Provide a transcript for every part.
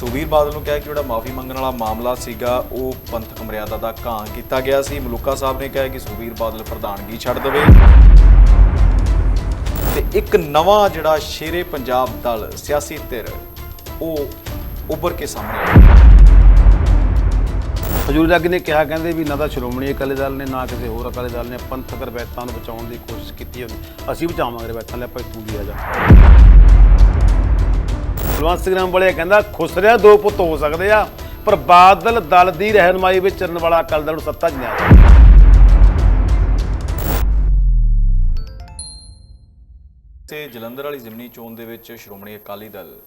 ਸੁਖਬੀਰ ਬਾਦਲ ਨੂੰ ਕਿਹਾ ਕਿ ਜਿਹੜਾ ਮਾਫੀ ਮੰਗਣ ਵਾਲਾ ਮਾਮਲਾ ਸੀਗਾ, ਉਹ ਪੰਥਕ ਮਰਿਆਦਾ ਦਾ ਘਾਂ ਕੀਤਾ ਗਿਆ ਸੀ। ਮਲੂਕਾ ਸਾਹਿਬ ਨੇ ਕਿਹਾ ਕਿ ਸੁਖਬੀਰ ਬਾਦਲ ਪ੍ਰਧਾਨਗੀ ਛੱਡ ਦੇਵੇ। ਤੇ ਇੱਕ ਨਵਾਂ ਜਿਹੜਾ ਸ਼ੇਰੇ ਪੰਜਾਬ ਦਲ, ਸਿਆਸੀ ਧਿਰ, ਉਹ ਉੱਭਰ ਕੇ ਸਾਹਮਣੇ ਆਇਆ। ਹਜੂਰ ਜੱਗ ਨੇ ਕਿਹਾ, ਕਹਿੰਦੇ ਵੀ ਨਾ ਤਾਂ ਸ਼੍ਰੋਮਣੀ ਅਕਾਲੀ ਦਲ ਨੇ, ਨਾ ਕਿਸੇ ਹੋਰ ਅਕਾਲੀ ਦਲ ਨੇ ਪੰਥਕ ਰਵਾਇਤਾਂ ਨੂੰ ਬਚਾਉਣ ਦੀ ਕੋਸ਼ਿਸ਼ ਕੀਤੀ ਹੋਣੀ। ਅਸੀਂ ਬਚਾਵਾਂਗੇ ਰਵਾਇਤਾਂ, ਲੈ ਭਾਈ ਤੂੰ ਵੀ ਆ ਜਾ। ਬਲਵੰਤ ਸਿੰਘ ਰਾਮ ਬੜੇ ਕਹਿੰਦਾ ਖੁਸਰਿਆ ਦੋ ਪੁੱਤ ਹੋ ਸਕਦੇ ਆ, ਪਰ ਬਾਦਲ ਦਲ ਦੀ ਰਹਿਨਮਾਈ ਵਿੱਚ ਚੱਲਣ ਵਾਲਾ ਅਕਾਲੀ ਦਲ ਨੂੰ ਸੱਤਾ 'ਚ ਤੇ ਜਲੰਧਰ ਵਾਲੀ ਜ਼ਿਮਨੀ ਚੋਣ ਦੇ ਵਿੱਚ ਸ਼੍ਰੋਮਣੀ ਅਕਾਲੀ ਦਲ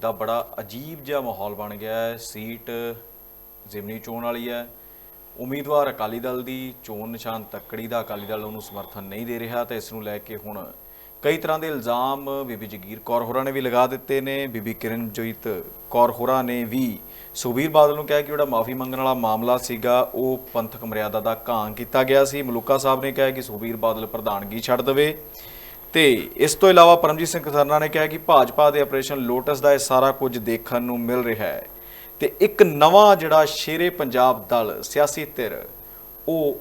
ਦਾ ਬੜਾ ਅਜੀਬ ਜਿਹਾ ਮਾਹੌਲ ਬਣ ਗਿਆ ਹੈ। ਸੀਟ ਜ਼ਿਮਨੀ ਚੋਣ ਵਾਲੀ ਹੈ। ਉਮੀਦਵਾਰ ਅਕਾਲੀ ਦਲ ਦੀ ਚੋਣ ਨਿਸ਼ਾਨ ਤੱਕੜੀ ਦਾ ਅਕਾਲੀ ਦਲ ਉਹਨੂੰ ਸਮਰਥਨ ਨਹੀਂ ਦੇ ਰਿਹਾ ਤੇ ਇਸ ਨੂੰ ਲੈ ਕੇ ਹੁਣ ਕਈ ਤਰ੍ਹਾਂ ਦੇ ਇਲਜ਼ਾਮ ਬੀਬੀ ਜਗੀਰ ਕੌਰ ਹੋਰਾਂ ਨੇ ਵੀ ਲਗਾ ਦਿੱਤੇ ਨੇ ਬੀਬੀ ਕਿਰਨਜੋਤ ਕੌਰ ਹੋਰਾਂ ਨੇ ਵੀ। ਸੁਖਬੀਰ ਬਾਦਲ ਨੂੰ ਕਿਹਾ ਕਿ ਜਿਹੜਾ ਮਾਫੀ ਮੰਗਣ ਵਾਲਾ ਮਾਮਲਾ ਸੀਗਾ ਉਹ ਪੰਥਕ ਮਰਿਆਦਾ ਦਾ ਘਾਂ ਕੀਤਾ ਗਿਆ ਸੀ। ਮਲੂਕਾ ਸਾਹਿਬ ਨੇ ਕਿਹਾ ਕਿ ਸੁਖਬੀਰ ਬਾਦਲ ਪ੍ਰਧਾਨਗੀ ਛੱਡ ਦੇਵੇ। ਤੇ ਇਸ ਤੋਂ ਇਲਾਵਾ ਪਰਮਜੀਤ ਸਿੰਘ ਸਰਨਾ ਨੇ ਕਿਹਾ ਕਿ ਭਾਜਪਾ ਦੇ ਆਪਰੇਸ਼ਨ ਲੋਟਸ ਦਾ ਇਹ ਸਾਰਾ ਕੁਝ ਦੇਖਣ ਨੂੰ ਮਿਲ ਰਿਹਾ ਹੈ। ਤੇ ਇੱਕ ਨਵਾਂ ਜਿਹੜਾ ਸ਼ੇਰੇ ਪੰਜਾਬ ਦਲ ਸਿਆਸੀ ਧਿਰ ਉਹ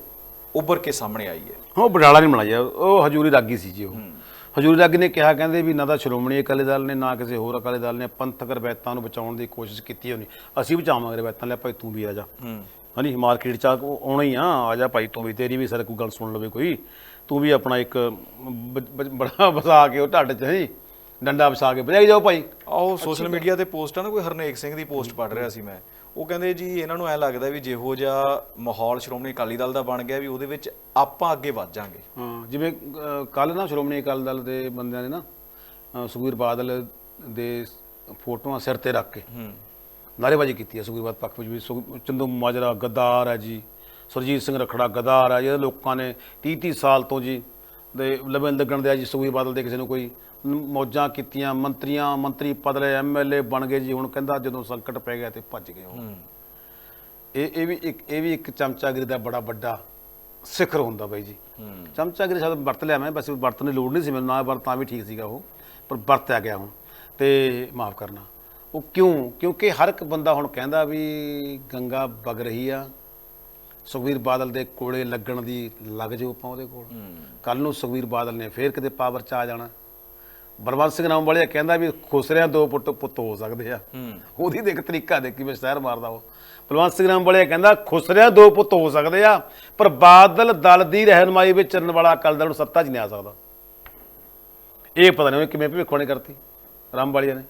ਉੱਭਰ ਕੇ ਸਾਹਮਣੇ ਆਈ ਹੈ। ਉਹ ਬਡਾਲਾ ਨਹੀਂ ਬਣਾਇਆ ਉਹ ਹਜੂਰੀ ਰਾਗੀ ਸੀ ਜੀ ਉਹ। ਹਜੂਰੀ ਰਾਗੀ ਨੇ ਕਿਹਾ ਕਹਿੰਦੇ ਵੀ ਨਾ ਤਾਂ ਸ਼੍ਰੋਮਣੀ ਅਕਾਲੀ ਦਲ ਨੇ ਨਾ ਕਿਸੇ ਹੋਰ ਅਕਾਲੀ ਦਲ ਨੇ ਪੰਥਕ ਰਵਾਇਤਾਂ ਨੂੰ ਬਚਾਉਣ ਦੀ ਕੋਸ਼ਿਸ਼ ਕੀਤੀ ਹੋਣੀ। ਅਸੀਂ ਬਚਾਵਾਂਗੇ ਰਵਾਇਤਾਂ ਲੈ ਭਾਈ ਤੂੰ ਵੀ ਆ ਜਾ। ਹਾਂਜੀ ਮਾਰਕੀਟ ਚ ਆਉਣਾ ਹੀ ਆ। ਆ ਜਾ ਭਾਈ ਤੂੰ ਵੀ ਤੇਰੀ ਵੀ ਸਰ ਕੋਈ ਗੱਲ ਸੁਣ ਲਵੇ ਕੋਈ। ਤੂੰ ਵੀ ਆਪਣਾ ਇੱਕ ਬੜਾ ਵਸਾ ਕੇ ਉਹ ਢੱਡ ਚ ਹੈ ਡੰਡਾ ਵਸਾ ਕੇ ਬਜਾਈ ਜਾਓ ਭਾਈ। ਆਹ ਸੋਸ਼ਲ ਮੀਡੀਆ ਤੇ ਪੋਸਟ ਆ ਨਾ ਕੋਈ ਹਰਨੇਕ ਸਿੰਘ ਦੀ ਪੋਸਟ ਪੜ ਰਿਹਾ ਸੀ ਮੈਂ। ਉਹ ਕਹਿੰਦੇ ਜੀ ਇਹਨਾਂ ਨੂੰ ਐ ਲੱਗਦਾ ਵੀ ਜਿਹੋ ਜਿਹਾ ਮਾਹੌਲ ਸ਼੍ਰੋਮਣੀ ਅਕਾਲੀ ਦਲ ਦਾ ਬਣ ਗਿਆ ਵੀ ਉਹਦੇ ਵਿੱਚ ਆਪਾਂ ਅੱਗੇ ਵੱਧ ਜਾਾਂਗੇ। ਹਾਂ ਜਿਵੇਂ ਕੱਲ ਨਾ ਸ਼੍ਰੋਮਣੀ ਅਕਾਲੀ ਦਲ ਦੇ ਬੰਦਿਆਂ ਨੇ ਨਾ ਅ, ਸੁਖਬੀਰ ਬਾਦਲ ਦੇ ਫੋਟੋਆਂ ਸਿਰ ਤੇ ਰੱਖ ਕੇ ਹੂੰ। ਨਾਅਰੇਬਾਜ਼ੀ ਕੀਤੀ ਹੈ ਸੁਖਬੀਰ ਬਾਦਲ ਪੱਖ ਵਿੱਚ ਵੀ। ਸੁਖ- ਚੰਦੂ ਮਾਜਰਾ ਗੱਦਾਰ ਹੈ ਜੀ ਸੁਰਜੀਤ ਸਿੰਘ ਰਖੜਾ ਗੱਦਾਰ ਹੈ ਜਿਹੜੇ ਲੋਕਾਂ ਨੇ 30 30 ਸਾਲ ਤੋਂ ਜੀ ਦੇ ਲਬਨ ਲੱਗਣ ਦੇ ਜੀ ਸੁਖਬੀਰ ਬਾਦਲ ਦੇ ਕਿਸੇ ਨੂੰ ਕੋਈ ਮੌਜਾਂ ਕੀਤੀਆਂ ਮੰਤਰੀਆਂ ਮੰਤਰੀ ਪਦ ਲਏ ਐਮਐਲਏ ਬਣ ਗਏ ਜੀ ਹੁਣ ਕਹਿੰਦਾ ਜਦੋਂ ਸੰਕਟ ਪੈ ਗਿਆ ਤੇ ਭੱਜ ਗਏ ਉਹ। ਇਹ ਇਹ ਵੀ ਇੱਕ ਇਹ ਵੀ ਇੱਕ ਚਮਚਾਗਿਰੀ ਦਾ ਬੜਾ ਵੱਡਾ ਸਿਖਰ ਹੁੰਦਾ ਬਾਈ ਜੀ। ਚਮਚਾਗਿਰੀ ਸ਼ਬਦ ਵਰਤ ਲਿਆ ਮੈਂ ਬਸ ਵਰਤਣ ਦੀ ਲੋੜ ਨਹੀਂ ਸੀ ਮੈਨੂੰ ਨਾ ਵਰਤਾਂ ਵੀ ਠੀਕ ਸੀਗਾ ਉਹ ਪਰ ਵਰਤਿਆ ਗਿਆ ਹੁਣ। ਤੇ ਮਾਫ ਕਰਨਾ। ਉਹ ਕਿਉਂ? ਕਿਉਂਕਿ ਹਰ ਇੱਕ ਬੰਦਾ ਹੁਣ ਕਹਿੰਦਾ ਵੀ ਗੰਗਾ ਵਗ ਰਹੀ ਆ ਸੁਖਵੀਰ ਬਾਦਲ ਦੇ ਕੋਲੇ ਲੱਗਣ ਦੀ ਲੱਗ ਜਾਓ ਆਪਾਂ ਉਹਦੇ ਕੋਲ। ਕੱਲ ਨੂੰ ਸੁਖਵੀਰ ਬਾਦਲ ਨੇ ਫੇਰ ਕਿਤੇ ਪਾਵਰ ਚ ਆ ਜਾਣਾ। ਬਲਵੰਤ ਸਿੰਘ ਨਾਮ ਵਾਲੇ ਕਹਿੰਦਾ ਵੀ ਖੁਸਰਿਆਂ ਦੋ ਪੁੱਤ ਪੁੱਤ ਹੋ ਸਕਦੇ ਆ। ਉਹਦੀ ਦੇਖ ਤਰੀਕਾ ਦੇਖ ਕਿਵੇਂ ਸ਼ਹਿਰ ਮਾਰਦਾ ਉਹ। ਬਲਵੰਤ ਸਿੰਘ ਨਾਮ ਵਾਲੇ ਕਹਿੰਦਾ ਖੁਸਰਿਆਂ ਦੋ ਪੁੱਤ ਹੋ ਸਕਦੇ ਆ ਪਰ ਬਾਦਲ ਦਲ ਦੀ ਰਹਿਨਮਾਈ ਵਿੱਚ ਚੱਲਣ ਵਾਲਾ ਅਕਾਲੀ ਦਲ ਨੂੰ ਸੱਤਾ 'ਚ ਨਹੀਂ ਆ ਸਕਦਾ। ਇਹ ਪਤਾ ਨਹੀਂ ਕਿਵੇਂ ਭਵਿੱਖਬਾਣੀ ਕਰਤੀ ਰਾਮ ਵਾਲੀਆ ਨੇ।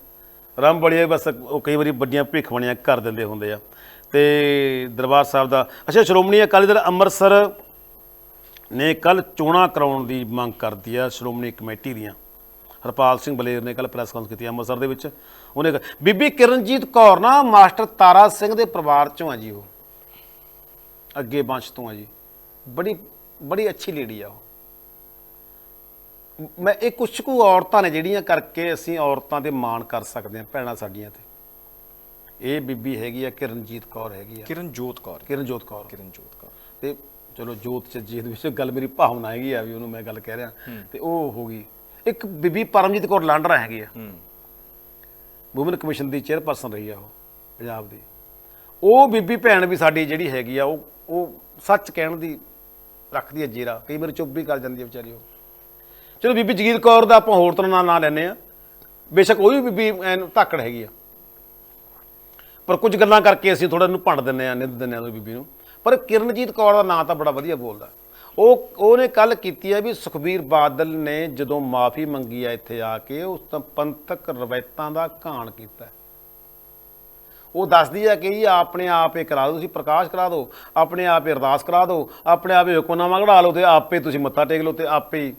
ਰਾਮ ਵਾਲੀਆ ਬਸ ਉਹ ਕਈ ਵਾਰੀ ਵੱਡੀਆਂ ਭਵਿੱਖਬਾਣੀਆਂ ਕਰ ਦਿੰਦੇ ਹੁੰਦੇ ਆ। ਤੇ ਦਰਬਾਰ ਸਾਹਿਬ ਦਾ ਅੱਛਾ ਸ਼੍ਰੋਮਣੀ ਅਕਾਲੀ ਦਲ ਅੰਮ੍ਰਿਤਸਰ ਨੇ ਕੱਲ ਚੋਣਾਂ ਕਰਾਉਣ ਦੀ ਮੰਗ ਕਰਦੀ ਆ ਸ਼੍ਰੋਮਣੀ ਕਮੇਟੀ ਦੀਆਂ। ਹਰਪਾਲ ਸਿੰਘ ਬਲੇਰ ਨੇ ਕੱਲ ਪ੍ਰੈਸ ਕਾਨਫਰੰਸ ਕੀਤੀ ਅੰਮ੍ਰਿਤਸਰ ਦੇ ਵਿੱਚ। ਉਹਨੇ ਕਿਹਾ- ਬੀਬੀ ਕਿਰਨਜੀਤ ਕੌਰ ਨਾ ਮਾਸਟਰ ਤਾਰਾ ਸਿੰਘ ਦੇ ਪਰਿਵਾਰ ਚੋਂ ਆ ਜੀ ਉਹ। ਅੱਗੇ ਵੰਸ਼ ਤੋਂ ਆ ਜੀ। ਬੜੀ ਬੜੀ ਅੱਛੀ ਲੇਡੀ ਆ ਉਹ। ਮੈਂ ਇਹ ਕੁਛ ਕੁ ਔਰਤਾਂ ਨੇ ਜਿਹੜੀਆਂ ਕਰਕੇ ਅਸੀਂ ਔਰਤਾਂ ਤੇ ਮਾਣ ਕਰ ਸਕਦੇ ਹਾਂ ਭੈਣਾਂ ਸਾਡੀਆਂ ਤੇ। ਇਹ ਬੀਬੀ ਹੈਗੀ ਆ ਕਿਰਨਜੀਤ ਕੌਰ ਹੈਗੀ ਆ। ਕਿਰਨਜੋਤ ਕੌਰ। ਕਿਰਨਜੋਤ ਕੌਰ। ਕਿਰਨਜੋਤ ਕੌਰ। ਤੇ ਚਲੋ ਜੋਤ ਚ ਜੀਤ ਵਿੱਚ ਗੱਲ ਮੇਰੀ ਭਾਵਨਾ ਹੈਗੀ ਆ ਵੀ ਉਹਨੂੰ ਮੈਂ ਗੱਲ ਕਹਿ ਰਿਹਾ। ਤੇ ਉਹ ਹੋ ਗਈ। ਇੱਕ ਬੀਬੀ ਪਰਮਜੀਤ ਕੌਰ ਲਾਂਡਰਾ ਹੈਗੀ ਆ। ਹੂੰ। ਵੂਮਨ ਕਮਿਸ਼ਨ ਦੀ ਚੇਅਰਪਰਸਨ ਰਹੀ ਆ ਉਹ ਪੰਜਾਬ ਦੀ। ਉਹ ਬੀਬੀ ਭੈਣ ਵੀ ਸਾਡੀ ਜਿਹੜੀ ਹੈਗੀ ਆ ਉਹ ਉਹ ਸੱਚ ਕਹਿਣ ਦੀ ਰੱਖਦੀ ਹੈ ਜੀਰਾ। ਕਈ ਵਾਰ ਚੁੱਪ ਵੀ ਕਰ ਜਾਂਦੀ ਹੈ ਵਿਚਾਰੀ ਉਹ। ਚਲੋ ਬੀਬੀ ਜਗੀਰ ਕੌਰ ਦਾ ਆਪਾਂ ਹੋਰ ਤਰ੍ਹਾਂ ਨਾਲ ਨਾਂ ਲੈਨੇ ਆ। ਬੇਸ਼ੱਕ ਉਹ ਵੀ ਬੀਬੀ ਐਨ ਧਾਕੜ ਹੈਗੀ ਆ। ਪਰ ਕੁਝ ਗੱਲਾਂ ਕਰਕੇ ਅਸੀਂ ਥੋੜਾ ਇਹਨੂੰ ਭੰਡ ਦਿੰਨੇ ਆ ਨਿੰਦ ਦਿੰਨੇ ਆ ਉਹ ਬੀਬੀ ਨੂੰ। ਪਰ ਕਿਰਨਜੀਤ ਕੌਰ ਦਾ ਨਾਂ ਤਾਂ ਬੜਾ ਵਧੀਆ ਬੋਲਦਾ। ਉਹ ਉਹਨੇ ਕੱਲ ਕੀਤੀ ਹੈ ਵੀ ਸੁਖਬੀਰ ਬਾਦਲ ਨੇ ਜਦੋਂ ਮਾਫੀ ਮੰਗੀ ਆ ਇੱਥੇ ਆ ਕੇ ਉਸ ਤਾਂ ਪੰਥਕ ਰਵਾਇਤਾਂ ਦਾ ਘਾਣ ਕੀਤਾ। ਉਹ ਦੱਸਦੀ ਹੈ ਕਿ ਜੀ ਆਪਣੇ ਆਪ ਇਹ ਕਰਾ ਦਿਓ ਤੁਸੀਂ ਪ੍ਰਕਾਸ਼ ਕਰਾ ਦਿਓ ਆਪਣੇ ਆਪ ਹੀ ਅਰਦਾਸ ਕਰਾ ਦਿਓ ਆਪਣੇ ਆਪ ਹੀ ਹੁਕਮਨਾਮਾ ਕਢਾ ਲਓ ਤੇ ਆਪੇ ਤੁਸੀਂ ਮੱਥਾ ਟੇਕ ਲਓ ਤੇ ਆਪੇ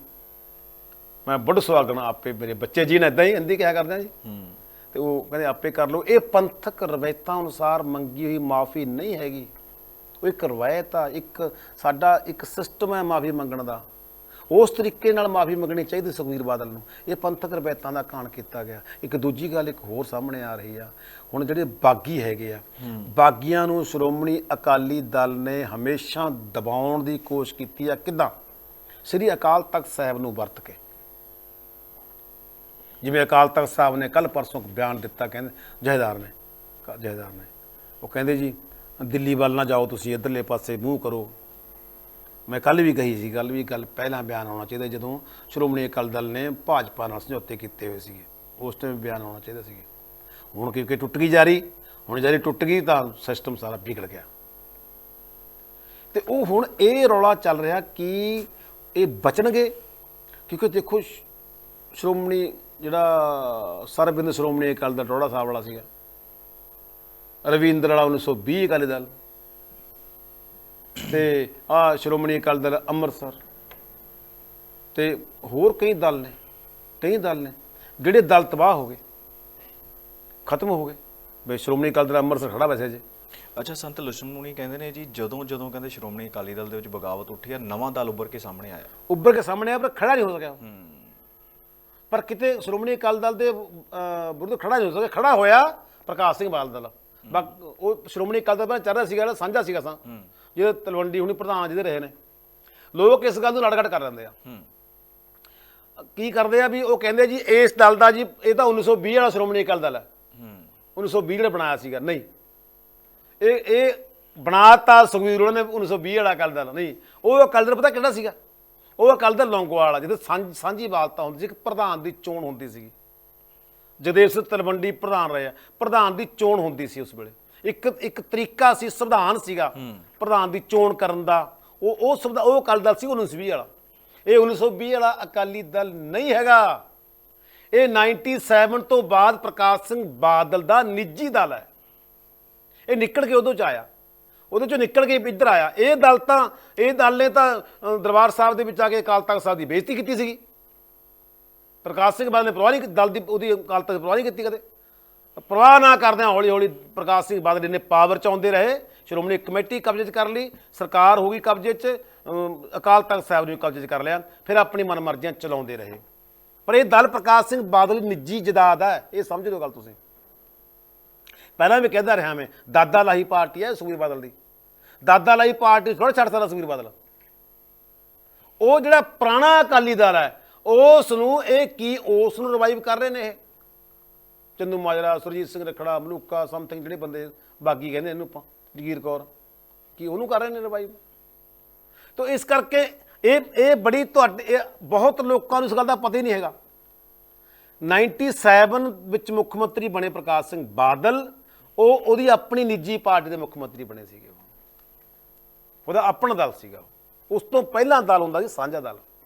ਮੈਂ ਬੁੱਢ ਸੁਹਾਗਣ ਆਪੇ ਮੇਰੇ ਬੱਚੇ ਜੀ ਨੇ ਇਦਾਂ ਹੀ ਹਿੰਦੀ ਕਿਹਾ ਕਰਦੇ ਆ ਜੀ। ਤੇ ਉਹ ਕਹਿੰਦੇ ਆਪੇ ਕਰ ਲਓ। ਇਹ ਪੰਥਕ ਰਵਾਇਤਾਂ ਅਨੁਸਾਰ ਮੰਗੀ ਹੋਈ ਮਾਫੀ ਨਹੀਂ ਹੈਗੀ। ਉਹ ਇੱਕ ਰਵਾਇਤ ਆ, ਇੱਕ ਸਾਡਾ ਇੱਕ ਸਿਸਟਮ ਹੈ ਮਾਫੀ ਮੰਗਣ ਦਾ। ਉਸ ਤਰੀਕੇ ਨਾਲ ਮਾਫੀ ਮੰਗਣੀ ਚਾਹੀਦੀ ਸੁਖਵੀਰ ਬਾਦਲ ਨੂੰ। ਇਹ ਪੰਥਕ ਰਵਾਇਤਾਂ ਦਾ ਕਾਣ ਕੀਤਾ ਗਿਆ। ਇੱਕ ਦੂਜੀ ਗੱਲ ਇੱਕ ਹੋਰ ਸਾਹਮਣੇ ਆ ਰਹੀ ਆ। ਹੁਣ ਜਿਹੜੇ ਬਾਗੀ ਹੈਗੇ ਆ, ਬਾਗੀਆਂ ਨੂੰ ਸ਼੍ਰੋਮਣੀ ਅਕਾਲੀ ਦਲ ਨੇ ਹਮੇਸ਼ਾ ਦਬਾਉਣ ਦੀ ਕੋਸ਼ਿਸ਼ ਕੀਤੀ ਆ ਕਿਦਾਂ? ਸ੍ਰੀ ਅਕਾਲ ਤਖਤ ਸਾਹਿਬ ਨੂੰ ਵਰਤ ਕੇ। ਜਿਵੇਂ ਅਕਾਲ ਤਖਤ ਸਾਹਿਬ ਨੇ ਕੱਲ ਪਰਸੋਂ ਬਿਆਨ ਦਿੱਤਾ, ਕਹਿੰਦੇ ਜਹੇਦਾਰ ਨੇ ਕ- ਜਥੇਦਾਰ ਨੇ। ਉਹ ਕਹਿੰਦੇ ਜੀ ਦਿੱਲੀ ਵੱਲ ਨਾ ਜਾਓ ਤੁਸੀਂ, ਇੱਧਰਲੇ ਪਾਸੇ ਮੂੰਹ ਕਰੋ। ਮੈਂ ਕੱਲ ਵੀ ਕਹੀ ਸੀ ਗੱਲ ਵੀ ਗੱਲ ਪਹਿਲਾਂ ਬਿਆਨ ਆਉਣਾ ਚਾਹੀਦਾ ਜਦੋਂ ਸ਼੍ਰੋਮਣੀ ਅਕਾਲੀ ਦਲ ਨੇ ਭਾਜਪਾ ਨਾਲ ਸਮਝੌਤੇ ਕੀਤੇ ਹੋਏ ਸੀਗੇ। ਉਸ ਟਾਈਮ ਬਿਆਨ ਆਉਣਾ ਚਾਹੀਦਾ ਸੀਗਾ। ਹੁਣ ਕਿਉਂਕਿ ਟੁੱਟ ਗਈ ਜਾਰੀ, ਹੁਣ ਜਾਰੀ ਟੁੱਟ ਗਈ ਤਾਂ ਸਿਸਟਮ ਸਾਰਾ ਵਿਗੜ ਗਿਆ। ਤੇ ਉਹ ਹੁਣ ਇਹ ਰੌਲਾ ਚੱਲ ਰਿਹਾ ਕਿ ਇਹ ਬਚਣਗੇ? ਕਿਉਂਕਿ ਦੇਖੋ ਸ਼- ਸ਼੍ਰੋਮਣੀ ਜਿਹੜਾ ਸਰਬਿੰਦ ਸ਼੍ਰੋਮਣੀ ਅਕਾਲੀ ਦਲ ਰੋੜਾ ਸਾਹਿਬ ਵਾਲਾ ਸੀਗਾ। ਰਵਿੰਦਰ ਵਾਲਾ 1920 ਅਕਾਲੀ ਦਲ। ਤੇ ਆ ਸ਼੍ਰੋਮਣੀ ਅਕਾਲੀ ਦਲ ਅੰਮ੍ਰਿਤਸਰ। ਤੇ ਹੋਰ ਕਈ ਦਲ ਨੇ ਕਈ ਦਲ ਨੇ ਜਿਹੜੇ ਦਲ ਤਬਾਹ ਹੋ ਗਏ ਖਤਮ ਹੋ ਗਏ। ਬਈ ਸ਼੍ਰੋਮਣੀ ਅਕਾਲੀ ਦਲ ਅੰਮ੍ਰਿਤਸਰ ਖੜਾ ਵੈਸੇ ਜੇ। ਅੱਛਾ ਸੰਤ ਲੁਸ਼ਮਣੀ ਕਹਿੰਦੇ ਨੇ ਜੀ ਜਦੋਂ ਜਦੋਂ ਕਹਿੰਦੇ ਸ਼੍ਰੋਮਣੀ ਅਕਾਲੀ ਦਲ ਦੇ ਵਿੱਚ ਬਗਾਵਤ ਉੱਠੀ ਆ ਨਵਾਂ ਦਲ ਉੱਭਰ ਕੇ ਸਾਹਮਣੇ ਆਇਆ। ਉੱਭਰ ਕੇ ਸਾਹਮਣੇ ਆਇਆ ਪਰ ਖੜਾ ਨਹੀਂ ਹੋ ਸਕਿਆ। ਪਰ ਕਿਤੇ ਸ਼੍ਰੋਮਣੀ ਅਕਾਲੀ ਦਲ ਦੇ ਵਿਰੁੱਧ ਖੜਾ ਨਹੀਂ ਹੋ ਸਕਿਆ। ਖੜਾ ਹੋਇਆ ਪ੍ਰਕਾਸ਼ ਸਿੰਘ ਬਾਦਲ। ਬਾਕ ਉਹ ਸ਼੍ਰੋਮਣੀ ਅਕਾਲੀ ਦਲ ਦਾ ਚੱਲ ਰਿਹਾ ਸੀਗਾ ਜਿਹੜਾ ਸਾਂਝਾ ਸੀਗਾ ਸਾਂ। ਜਿਹੜੇ ਤਲਵੰਡੀ ਹੁਣੀ ਪ੍ਰਧਾਨ ਜਿਹਦੇ ਰਹੇ ਨੇ। ਲੋਕ ਇਸ ਗੱਲ ਨੂੰ ਲੜਗੜ ਕਰ ਲੈਂਦੇ ਆ। ਕੀ ਕਰਦੇ ਆ ਵੀ ਉਹ ਕਹਿੰਦੇ ਜੀ ਇਸ ਦਲ ਦਾ ਜੀ ਇਹ ਤਾਂ 1920 ਵਾਲਾ ਸ਼੍ਰੋਮਣੀ ਅਕਾਲੀ ਦਲ ਹੈ। ਹੂੰ 1920 ਜਿਹੜਾ ਬਣਾਇਆ ਸੀਗਾ ਨਹੀਂ। ਇਹ ਇਹ ਬਣਾਤਾ ਸੁਖਬੀਰ ਉਹਨਾਂ ਨੇ 1920 ਵਾਲਾ ਅਕਾਲੀ ਦਲ ਨਹੀਂ। ਉਹ ਅਕਾਲੀ ਦਲ ਪਤਾ ਕਿਹੜਾ ਸੀਗਾ? ਉਹ ਅਕਾਲੀ ਦਲ ਲੌਂਗੋਵਾਲ ਵਾਲਾ ਜਿਹਦੇ ਸਾਂਝ- ਸਾਂਝੀ ਬਾਲਤਾ ਹੁੰਦੀ ਸੀ ਇੱਕ ਪ੍ਰਧਾਨ ਦੀ ਚੋਣ ਹੁੰਦੀ ਸੀਗੀ। ਜਗਦੇਵ ਸਿੰਘ ਤਲਵੰਡੀ ਪ੍ਰਧਾਨ ਰਹੇ ਆ। ਪ੍ਰਧਾਨ ਦੀ ਚੋਣ ਹੁੰਦੀ ਸੀ ਉਸ ਵੇਲੇ। ਇੱਕ ਇੱਕ ਤਰੀਕਾ ਸੀ ਸੰਵਿਧਾਨ ਸੀਗਾ। ਪ੍ਰਧਾਨ ਦੀ ਚੋਣ ਕਰਨ ਦਾ। ਉਹ ਉਹ ਸੰਵਿਧਾ- ਉਹ ਅਕਾਲੀ ਦਲ ਸੀ 1920 ਵਾਲਾ। ਇਹ 1920 ਵਾਲਾ ਅਕਾਲੀ ਦਲ ਨਹੀਂ ਹੈਗਾ। ਇਹ 97 ਤੋਂ ਬਾਅਦ ਪ੍ਰਕਾਸ਼ ਸਿੰਘ ਬਾਦਲ ਦਾ ਨਿੱਜੀ ਦਲ ਹੈ। ਇਹ ਨਿਕਲ ਕੇ ਉਦੋਂ ਚ ਆਇਆ। ਉਹਦੇ ਚੋਂ ਨਿਕਲ ਕੇ ਇੱਧਰ ਆਇਆ। ਇਹ ਦਲ ਤਾਂ ਇਹ ਦਲ ਨੇ ਤਾਂ ਦਰਬਾਰ ਸਾਹਿਬ ਦੇ ਵਿੱਚ ਆ ਕੇ ਅਕਾਲ ਤਖਤ ਸਾਹਿਬ ਦੀ ਬੇਇੱਜ਼ਤੀ ਕੀਤੀ ਸੀਗੀ। ਪ੍ਰਕਾਸ਼ ਸਿੰਘ ਬਾਦਲ ਨੇ ਪਰਵਾਹ ਨਹੀਂ ਦਲ ਦੀ ਉਹਦੀ ਅਕਾਲ ਤਖਤ ਪਰਵਾਹ ਨਹੀਂ ਕੀਤੀ ਕਦੇ। ਪਰਵਾਹ ਨਾ ਕਰਦਿਆਂ ਹੌਲੀ ਹੌਲੀ ਪ੍ਰਕਾਸ਼ ਸਿੰਘ ਬਾਦਲ ਨੇ ਪਾਵਰ ਚ ਆਉਂਦੇ ਰਹੇ, ਸ਼੍ਰੋਮਣੀ ਕਮੇਟੀ ਕਬਜ਼ੇ 'ਚ ਕਰ ਲਈ, ਸਰਕਾਰ ਹੋ ਗਈ ਕਬਜ਼ੇ 'ਚ ਅਕਾਲ ਤਖਤ ਸਾਹਿਬ ਨੂੰ ਕਬਜ਼ੇ 'ਚ ਕਰ ਲਿਆ, ਫਿਰ ਆਪਣੀ ਮਨਮਰਜ਼ੀਆਂ ਚਲਾਉਂਦੇ ਰਹੇ। ਪਰ ਇਹ ਦਲ ਪ੍ਰਕਾਸ਼ ਸਿੰਘ ਬਾਦਲ ਨਿੱਜੀ ਜਦਾਦ ਹੈ, ਇਹ ਸਮਝ ਲਓ ਗੱਲ ਤੁਸੀਂ। ਪਹਿਲਾਂ ਵੀ ਕਹਿੰਦਾ ਰਿਹਾ ਮੈਂ, ਦਾਦਾ ਲਾਹੀ ਪਾਰਟੀ ਹੈ ਸੁਖਬੀਰ ਬਾਦਲ ਦੀ। ਦਾਦਾ ਲਾਹੀ ਪਾਰਟੀ ਥੋੜਾ ਛੱਡ ਸਕਦਾ ਸੁਖਬੀਰ ਬਾਦਲ। ਉਹ ਜਿਹੜਾ ਪੁਰਾਣਾ ਅਕਾਲੀ ਦਲ ਹੈ ਉਸ ਨੂੰ ਇਹ ਕੀ ਉਸ ਨੂੰ ਰਿਵਾਈਵ ਕਰ ਰਹੇ ਨੇ ਇਹ? ਚੰਦੂ ਮਾਜਰਾ, ਸੁਰਜੀਤ ਸਿੰਘ ਰਖੜਾ, ਮਲੂਕਾ ਸਮਥਿੰਗ ਜਿਹੜੇ ਬੰਦੇ ਬਾਗੀ ਕਹਿੰਦੇ ਇਹਨੂੰ ਆਪਾਂ, ਜਗੀਰ ਕੌਰ। ਕੀ ਉਹਨੂੰ ਕਰ ਰਹੇ ਨੇ ਰਿਵਾਈਵ ਤੋ ਇਸ ਕਰਕੇ ਇਹ ਇਹ ਬੜੀ ਤੁਹਾਡੇ, ਇਹ ਬਹੁਤ ਲੋਕਾਂ ਨੂੰ ਇਸ ਗੱਲ ਦਾ ਪਤਾ ਹੀ ਨਹੀਂ ਹੈਗਾ। 97 ਵਿੱਚ ਮੁੱਖ ਮੰਤਰੀ ਬਣੇ ਪ੍ਰਕਾਸ਼ ਸਿੰਘ ਬਾਦਲ, ਉਹ ਉਹਦੀ ਆਪਣੀ ਨਿੱਜੀ ਪਾਰਟੀ ਦੇ ਮੁੱਖ ਮੰਤਰੀ ਬਣੇ ਸੀਗੇ ਉਹਦਾ ਆਪਣਾ ਦਲ ਸੀਗਾ ਉਸ ਤੋਂ ਪਹਿਲਾਂ ਦਲ ਹੁੰਦਾ ਸੀ, ਸਾਂਝਾ ਦਲ।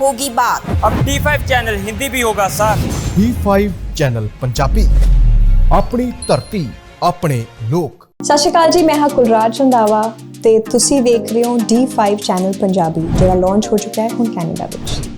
होगी बात अब D5 ਚੈਨਲ ਹਿੰਦੀ ਵੀ ਹੋਗਾ ਸਰ D5 ਚੈਨਲ ਪੰਜਾਬੀ ਆਪਣੀ ਧਰਤੀ ਆਪਣੇ ਲੋਕ ਸਤਿ ਸ਼੍ਰੀ ਅਕਾਲ ਜੀ ਮੈਂ ਹਾਂ ਕੁਲਰਾਜ ਰੰਧਾਵਾ ਤੇ ਤੁਸੀਂ ਦੇਖ ਰਹੇ ਹੋ D5 ਚੈਨਲ ਪੰਜਾਬੀ ਜਿਹੜਾ ਲਾਂਚ ਹੋ ਚੁੱਕਾ ਹੈ ਹੁਣ ਕੈਨੇਡਾ ਵਿੱਚ